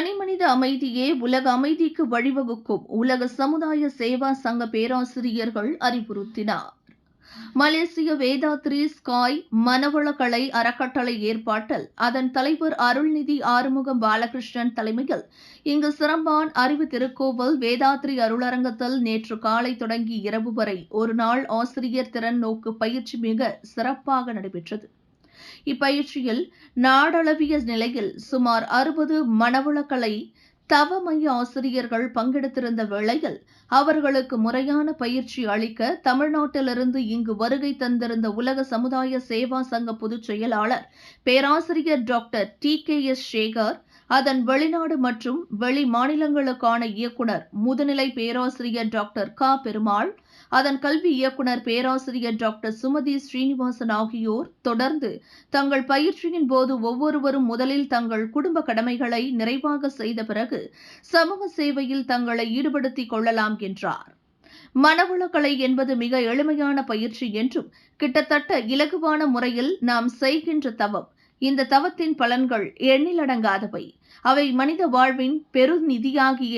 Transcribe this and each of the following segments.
தனிமனித அமைதியே உலக அமைதிக்கு வழிவகுக்கும் உலக சமுதாய சேவா சங்க பேராசிரியர்கள் அறிவுறுத்தினார். மலேசிய வேதாத்ரி ஸ்காய் மனவளக்கலை அறக்கட்டளை ஏற்பாட்டில் அதன் தலைவர் அருள்நிதி ஆறுமுகம் பாலகிருஷ்ணன் தலைமையில் இங்கு சிறம்பான் அறிவு திருக்கோவில் வேதாத்ரி அருளரங்கத்தில் நேற்று காலை தொடங்கி இரவு வரை ஒரு நாள் ஆசிரியர் திறன் நோக்கு பயிற்சி மிக சிறப்பாக நடைபெற்றது. இப்பயிற்சியில் நாடளவிய நிலையில் சுமார் அறுபது மனவளக்கலை தவ மைய ஆசிரியர்கள் பங்கெடுத்திருந்த வேளையில் அவர்களுக்கு முறையான பயிற்சி அளிக்க தமிழ்நாட்டிலிருந்து இங்கு வருகை தந்திருந்த உலக சமுதாய சேவா சங்க பொதுச் செயலாளர் பேராசிரியர் doctor T K S Sekar அதன் வெளிநாடு மற்றும் வெளி மாநிலங்களுக்கான இயக்குநர் முதுநிலை பேராசிரியர் டாக்டர் க பெருமாள் அதன் கல்வி இயக்குனர் பேராசிரியர் டாக்டர் சுமதி ஸ்ரீனிவாசன் ஆகியோர் தொடர்ந்து தங்கள் பயிற்சியின் போது ஒவ்வொருவரும் முதலில் தங்கள் குடும்ப கடமைகளை நிறைவாக செய்த பிறகு சமூக சேவையில் தங்களை ஈடுபடுத்திக் கொள்ளலாம் என்றார். மனவளக்கலை என்பது மிக எளிமையான பயிற்சி என்றும் கிட்டத்தட்ட இலகுவான முறையில் நாம் செய்கின்ற தவம். இந்த தவத்தின் பலன்கள் எண்ணிலடங்காதவை. அவை மனித வாழ்வின் பெருநிதியாகிய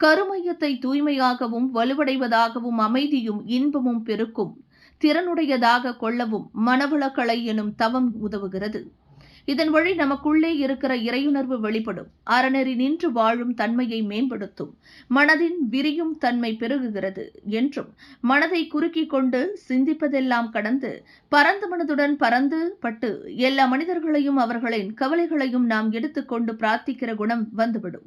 கருமையத்தை தூய்மையாகவும் வலுவடைவதாகவும் அமைதியும் இன்பமும் பெருக்கும். திறனுடையதாக கொள்ளவும் மனவளக்கலை எனும் தவம் உதவுகிறது. இதன் வழி நமக்குள்ளே இருக்கிற இறையுணர்வு வெளிப்படும். அறநெறி நின்று வாழும் தன்மையை மேம்படுத்தும். மனதின் விரியும் தன்மை பெருகுகிறது என்றும் மனதை குறுக்கிக் கொண்டு சிந்திப்பதெல்லாம் கடந்து பரந்த மனதுடன் பறந்து பட்டு எல்லா மனிதர்களையும் அவர்களின் கவலைகளையும் நாம் எடுத்துக்கொண்டு பிரார்த்திக்கிற குணம் வந்துவிடும்.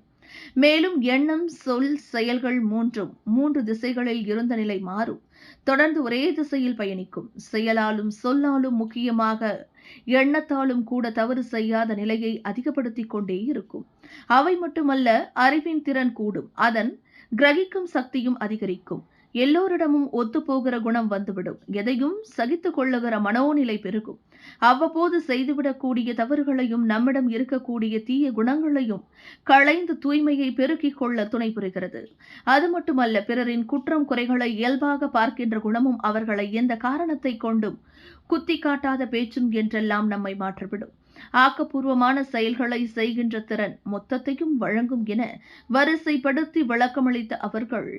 மேலும் எண்ணம் சொல் செயல்கள் மூன்றும் மூன்று திசைகளில் இருந்த நிலை மாறும். தொடர்ந்து ஒரே திசையில் பயணிக்கும். செயலாலும் சொல்லாலும் முக்கியமாக எண்ணத்தாலும் கூட தவறு செய்யாத நிலையை அதிகப்படுத்திக் கொண்டே இருக்கும். அவை மட்டுமல்ல அறிவின் திறன் கூடும். அதன் கிரகிக்கும் சக்தியும் அதிகரிக்கும். எல்லோரிடமும் ஒத்துப்போகிற குணம் வந்துவிடும். எதையும் சகித்து கொள்ளுகிற மனோநிலை பெருகும். அவ்வப்போது செய்துவிடக்கூடிய தவறுகளையும் நம்மிடம் இருக்கக்கூடிய தீய குணங்களையும் களைந்து தூய்மையை பெருக்கிக் கொள்ள துணை புரிகிறது. அது மட்டுமல்ல பிறரின் குற்றம் குறைகளை இயல்பாக பார்க்கின்ற குணமும் அவர்களை எந்த காரணத்தை கொண்டும் குத்தி காட்டாத பேச்சும் என்றெல்லாம் நம்மை மாற்றிவிடும். ஆக்கப்பூர்வமான செயல்களை செய்கின்ற திறன் மொத்தத்தையும் வழங்கும் என வரிசைப்படுத்தி விளக்கமளித்த அவர்கள்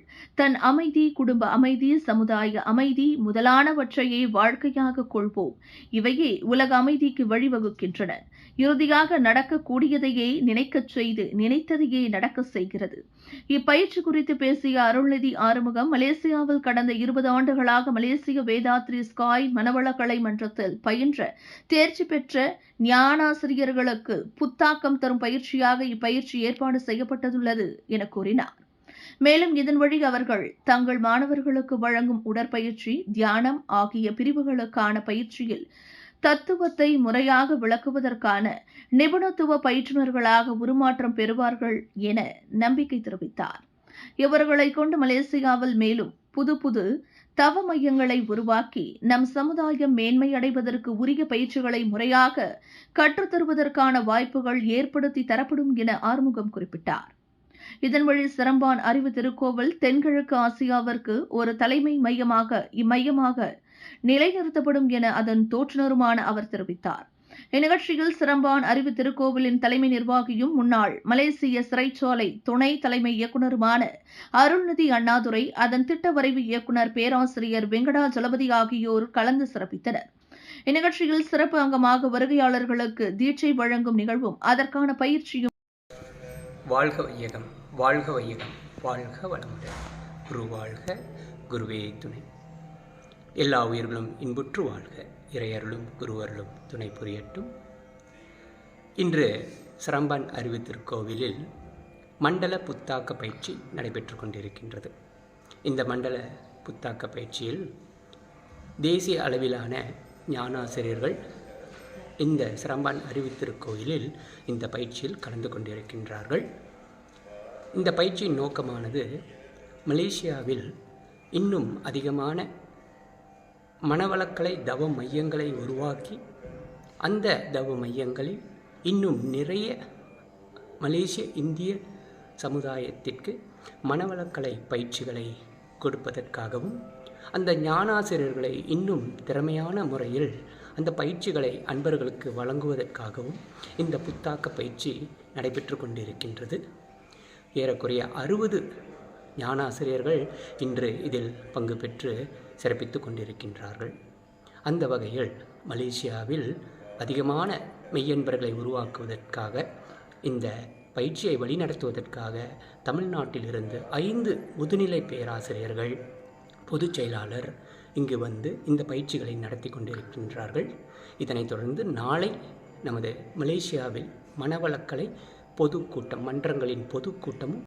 தன் அமைதி குடும்ப அமைதி சமுதாய அமைதி முதலானவற்றையே வாழ்க்கையாக கொள்வோம். இவையே உலக அமைதிக்கு வழிவகுக்கின்றன. இறுதியாக நடக்கக்கூடியதையே நினைக்கச் செய்து நினைத்ததையே நடக்க செய்கிறது. இப்பயிற்சி குறித்து பேசிய அருள்நிதி ஆறுமுகம் மலேசியாவில் கடந்த இருபது ஆண்டுகளாக மலேசிய வேதாத்ரி ஸ்காய் மனவளக்கலை மன்றத்தில் பயின்ற தேர்ச்சி பெற்ற ஞான மாணாசிரியர்களுக்கு புத்தாக்கம் தரும் பயிற்சியாக இப்பயிற்சி ஏற்பாடு செய்யப்பட்டுள்ளது என கூறினார். மேலும் இதன் வழி அவர்கள் தங்கள் மாணவர்களுக்கு வழங்கும் உடற்பயிற்சி தியானம் ஆகிய பிரிவுகளுக்கான பயிற்சியில் தத்துவத்தை முறையாக விளக்குவதற்கான நிபுணத்துவ பயிற்றுநர்களாக உருமாற்றம் பெறுவார்கள் என நம்பிக்கை தெரிவித்தார். இவர்களை கொண்டு மலேசியாவில் மேலும் புது புது தவ மையங்களை உருவாக்கி நம் சமுதாயம் மேன்மை அடைவதற்கு உரிய பயிற்சிகளை முறையாக கற்றுத்தருவதற்கான வாய்ப்புகள் ஏற்படுத்தி தரப்படும் என ஆறுமுகம் குறிப்பிட்டார். இதன் வழி சிறம்பான் அறிவு திருக்கோவில் தென்கிழக்கு ஆசியாவிற்கு ஒரு தலைமை மையமாக இம்மையமாக நிலைநிறுத்தப்படும் என அதன் தோற்றுநருமான அவர் தெரிவித்தார். இந்நிகழ்ச்சியில் சிறம்பான் அறிவு திருக்கோவிலின் தலைமை நிர்வாகியும் முன்னாள் மலேசிய சிறைச்சாலை துணை தலைமை இயக்குநருமான அருள்நிதி அண்ணாதுரை அதன் திட்ட வரைவு இயக்குநர் பேராசிரியர் வெங்கடா ஜலபதி ஆகியோர் கலந்து சிறப்பித்தனர். இந்நிகழ்ச்சியில் சிறப்பு அங்கமாக வருகையாளர்களுக்கு தீட்சை வழங்கும் நிகழ்வும் அதற்கான பயிற்சியும் வாழ்க வையகம் வாழ்க வையகம் வாழ்க வளமுடன். குரு வாழ்க குருவே துணை. எல்லா உயிர்களும் இன்புற்று வாழ்க. இறையருளும் குருவருளும் துணை புரியட்டும். இன்று சிரம்பான் அறிவு திருக்கோவிலில் மண்டல புத்தாக்க பயிற்சி நடைபெற்று கொண்டிருக்கின்றது. இந்த மண்டல புத்தாக்க பயிற்சியில் தேசிய அளவிலான ஞானாசிரியர்கள் இந்த சிரம்பான் அறிவு திருக்கோயிலில் இந்த பயிற்சியில் கலந்து கொண்டிருக்கின்றார்கள். இந்த பயிற்சியின் நோக்கமானது மலேசியாவில் இன்னும் அதிகமான மனவளக்கலை தவ மையங்களை உருவாக்கி அந்த தவ மையங்களில் இன்னும் நிறைய மலேசிய இந்திய சமுதாயத்திற்கு மனவளக்கலை பயிற்சிகளை கொடுப்பதற்காகவும் அந்த ஞானாசிரியர்களை இன்னும் திறமையான முறையில் அந்த பயிற்சிகளை அன்பர்களுக்கு வழங்குவதற்காகவும் இந்த புத்தாக்க பயிற்சி நடைபெற்று கொண்டிருக்கின்றது. ஏறக்குறைய அறுபது ஞானாசிரியர்கள் இன்று இதில் பங்கு பெற்று சிறப்பித்து கொண்டிருக்கின்றார்கள். அந்த வகையில் மலேசியாவில் அதிகமான மெய்யன்பர்களை உருவாக்குவதற்காக இந்த பயிற்சியை வழிநடத்துவதற்காக தமிழ்நாட்டிலிருந்து ஐந்து முதுநிலை பேராசிரியர்கள் பொதுச் செயலாளர் இங்கு வந்து இந்த பயிற்சிகளை நடத்தி கொண்டிருக்கின்றார்கள். இதனைத் தொடர்ந்து நாளை நமது மலேசியாவில் மனவளக்கலை பொதுக்கூட்டம் மன்றங்களின் பொதுக்கூட்டமும்